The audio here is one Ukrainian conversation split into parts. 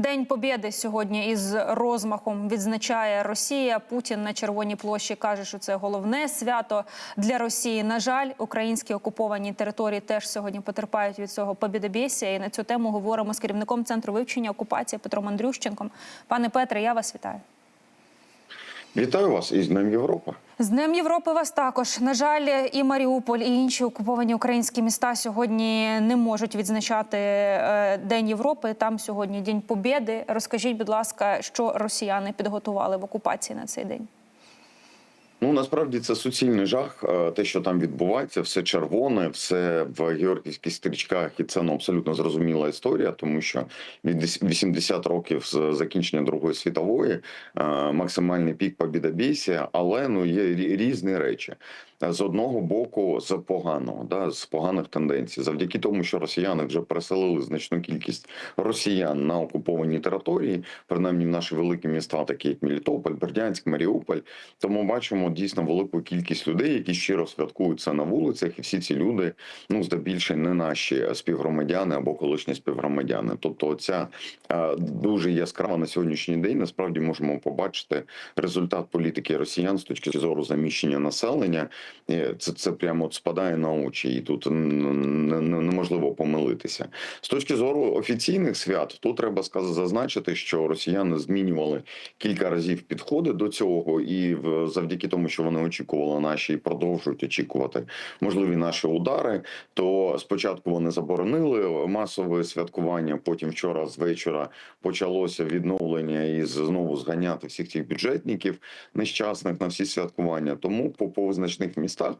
День Побєди сьогодні із розмахом відзначає Росія. Путін на Червоній площі каже, що це головне свято для Росії. На жаль, українські окуповані території теж сьогодні потерпають від цього побідобєсія. І на цю тему говоримо з керівником центру вивчення окупації Петром Андрющенком. Пане Петре, я вас вітаю. Вітаю вас із Днем Європи. З Днем Європи вас також. На жаль, і Маріуполь, і інші окуповані українські міста сьогодні не можуть відзначати е, День Європи. Там сьогодні День Побєди. Розкажіть, будь ласка, що росіяни підготували в окупації на цей день? Ну насправді це суцільний жах. е, Те, що там відбувається, все червоне, все в георгівських стрічках, і це ну, абсолютно зрозуміла історія, тому що від 80 років з закінчення Другої світової е, максимальний пік побідобєсія, але ну є різні речі. З одного боку, з поганого, да, з поганих тенденцій, завдяки тому, що росіяни вже переселили значну кількість росіян на окуповані території, принаймні в наші великі міста, такі як Мелітополь, Бердянськ, Маріуполь. Тому бачимо дійсно велику кількість людей, які щиро святкують це на вулицях, і всі ці люди, ну здебільше, не наші співгромадяни або колишні співгромадяни. Тобто, оця е, дуже яскрава на сьогоднішній день. Насправді можемо побачити результат політики росіян з точки зору заміщення населення. Е, Це це прямо от спадає на очі, і тут неможливо помилитися. З точки зору офіційних свят, тут треба сказати зазначити, що росіяни змінювали кілька разів підходи до цього, і завдяки тому, що вони очікували наші і продовжують очікувати можливі наші удари. То спочатку вони заборонили масове святкування. Потім вчора з вечора почалося відновлення і знову зганяти всіх цих бюджетників нещасних на всі святкування. Тому по, визначних містах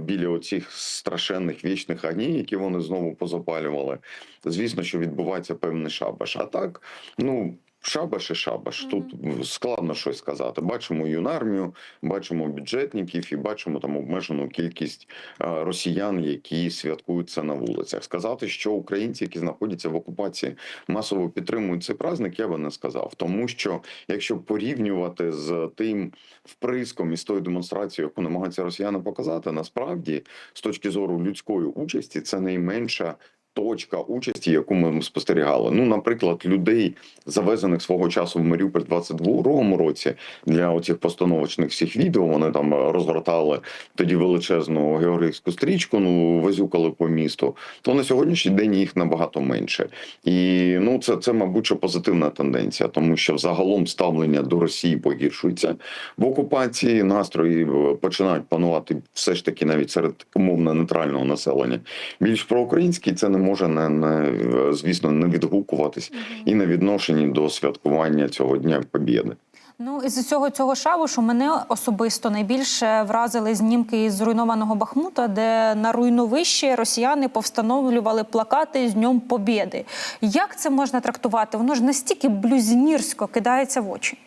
біля оцих страшенних вічних огнів, які вони знову позапалювали, звісно, що відбувається певний шабаш. А так, ну. Шабаш і шабаш. Тут складно щось сказати. Бачимо юнармію, бачимо бюджетників і бачимо там обмежену кількість росіян, які святкують це на вулицях. Сказати, що українці, які знаходяться в окупації, масово підтримують цей праздник, я би не сказав. Тому що якщо порівнювати з тим вприском і з тою демонстрацією, яку намагаються росіяни показати, насправді з точки зору людської участі, це найменша. Точка участі, яку ми спостерігали. Ну, наприклад, людей, завезених свого часу в Маріуполь в 22-му році для оцих постановочних всіх відео. Вони там розгортали тоді величезну георгіївську стрічку, ну везюкали по місту. То на сьогоднішній день їх набагато менше. І ну це, це мабуть, що позитивна тенденція, тому що загалом ставлення до Росії погіршується в окупації. Настрої е, починають панувати все ж таки навіть серед умовно нейтрального населення. Більш проукраїнський це не може не, не звісно не відгукуватись і на відношенні до святкування цього дня Побєди. Ну із цього цього шавушу мене особисто найбільше вразили знімки із зруйнованого Бахмута, де на руйновищі росіяни повстановлювали плакати з Днем Побєди. Як це можна трактувати? Воно ж настільки блюзнірсько кидається в очі.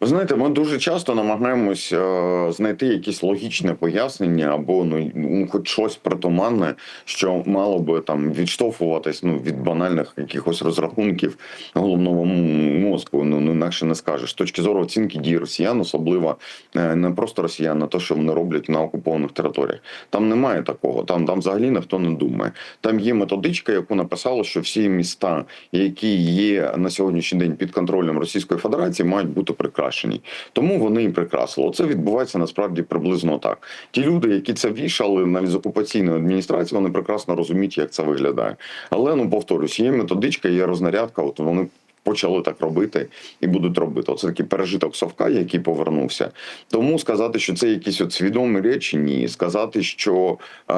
Ви знаєте, ми дуже часто намагаємось е, знайти якісь логічне пояснення або ну, хоч щось притуманне, що мало би там відштовхуватись ну від банальних якихось розрахунків головного мозку. Ну ну інакше не скажеш. З точки зору оцінки дій росіян, особливо е, не просто росіян, а те, що вони роблять на окупованих територіях. Там немає такого. Там там взагалі ніхто не думає. Там є методичка, яку написали, що всі міста, які є на сьогоднішній день під контролем Російської Федерації, мають бути прикрашені. Тому вони і прикрасили. Оце відбувається насправді приблизно так. Ті люди, які це вішали навіть з окупаційної адміністрації, вони прекрасно розуміють, як це виглядає. Але ну повторюсь, є методичка, є рознарядка. От вони. Почали так робити і будуть робити. Оце такий пережиток совка, який повернувся. Тому сказати, що це якісь от свідомі речі, ні. Сказати, що е,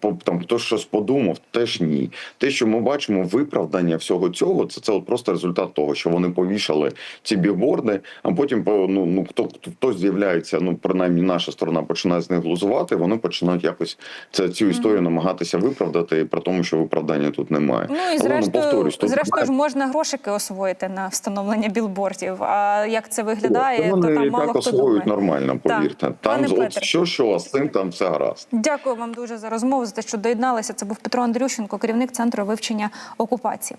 по- там хтось щось подумав, теж ні. Те, що ми бачимо, виправдання всього цього, це, це от просто результат того, що вони повішали ці бігборди, а потім по- ну, ну хто хто- з'являється, ну принаймні наша сторона починає з них глузувати. Вони починають якось це цю історію намагатися виправдати, при тому, що виправдання тут немає. Ну і Але, зрештою, зрештою ж можна грошики освоїти на встановлення білбордів. А як це виглядає, Та то там мало так хто думає. нормально, Так. повірте. Пане Там от Петре. що, що з цим там все гаразд. Дякую вам дуже за розмову за те, що доєдналися. Це був Петро Андрющенко, керівник центру вивчення окупації.